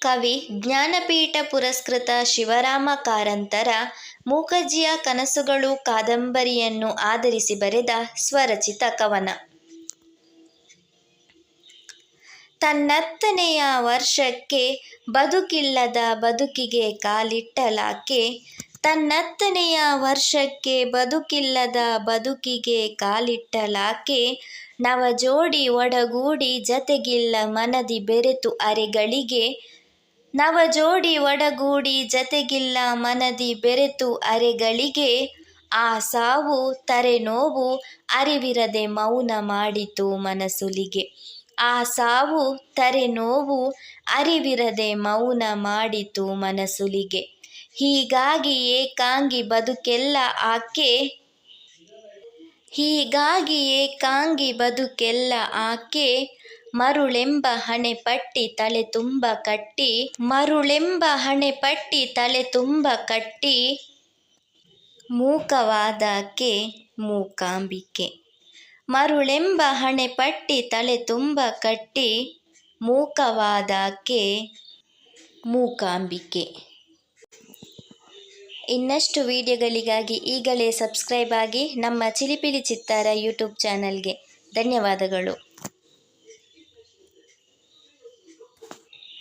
ಕವಿ, ಜ್ಞಾನಪೀಠ ಪುರಸ್ಕೃತ ಶಿವರಾಮ ಕಾರಂತರ, ಮೂಕಜ್ಜಿಯ ಕನಸುಗಳು ಕಾದಂಬರಿಯನ್ನು ಆಧರಿಸಿ ಬರೆದ ಸ್ವರಚಿತ ಕವನ. ತನ್ನತ್ತನೆಯ ವರ್ಷಕ್ಕೆ ಬದುಕಿಲ್ಲದ ಬದುಕಿಗೆ ಕಾಲಿಟ್ಟಲಾಕೆ, ತನ್ನತ್ತನೆಯ ವರ್ಷಕ್ಕೆ ಬದುಕಿಲ್ಲದ ಬದುಕಿಗೆ ಕಾಲಿಟ್ಟಲಾಕೆ, ನವಜೋಡಿ ಒಡಗೂಡಿ ಜತೆಗಿಲ್ಲ ಮನದಿ ಬೆರೆತು ಅರೆಗಳಿಗೆ ನವಜೋಡಿ ಒಡಗೂಡಿ ಜತೆಗಿಲ್ಲ ಮನದಿ ಬೆರೆತು ಅರೆಗಳಿಗೆ, ಆ ಸಾವು ತರೆನೋವು ಅರಿವಿರದೆ ಮೌನ ಮಾಡಿತು ಮನಸುಲಿಗೆ ಆ ಸಾವು ತರೆನೋವು ಅರಿವಿರದೆ ಮೌನ ಮಾಡಿತು ಮನಸುಲಿಗೆ ಹೀಗಾಗಿ ಏಕಾಂಗಿ ಬದುಕೆಲ್ಲ ಆಕೆ ಹೀಗಾಗಿ ಏಕಾಂಗಿ ಬದುಕೆಲ್ಲ ಆಕೆ ಮರುಳೆಂಬ ಹಣೆಪಟ್ಟಿ ತಲೆ ತುಂಬ ಕಟ್ಟಿ, ಮರುಳೆಂಬ ಹಣೆಪಟ್ಟಿ ತಲೆ ತುಂಬ ಕಟ್ಟಿ. ಮೂಕವಾದಾಕೆ ಮೂಕಾಂಬಿಕೆ. ಮರುಳೆಂಬ ಹಣೆಪಟ್ಟಿ ತಲೆ ತುಂಬ ಕಟ್ಟಿ, ಮೂಕವಾದಾಕೆ ಮೂಕಾಂಬಿಕೆ. ಇನ್ನಷ್ಟು ವಿಡಿಯೋಗಳಿಗಾಗಿ ಈಗಲೇ ಸಬ್ಸ್ಕ್ರೈಬ್ ಆಗಿ ನಮ್ಮ ಚಿಲಿಪಿಲಿ ಚಿತ್ತಾರ ಯೂಟ್ಯೂಬ್ ಚಾನಲ್ಗೆ ಧನ್ಯವಾದಗಳು.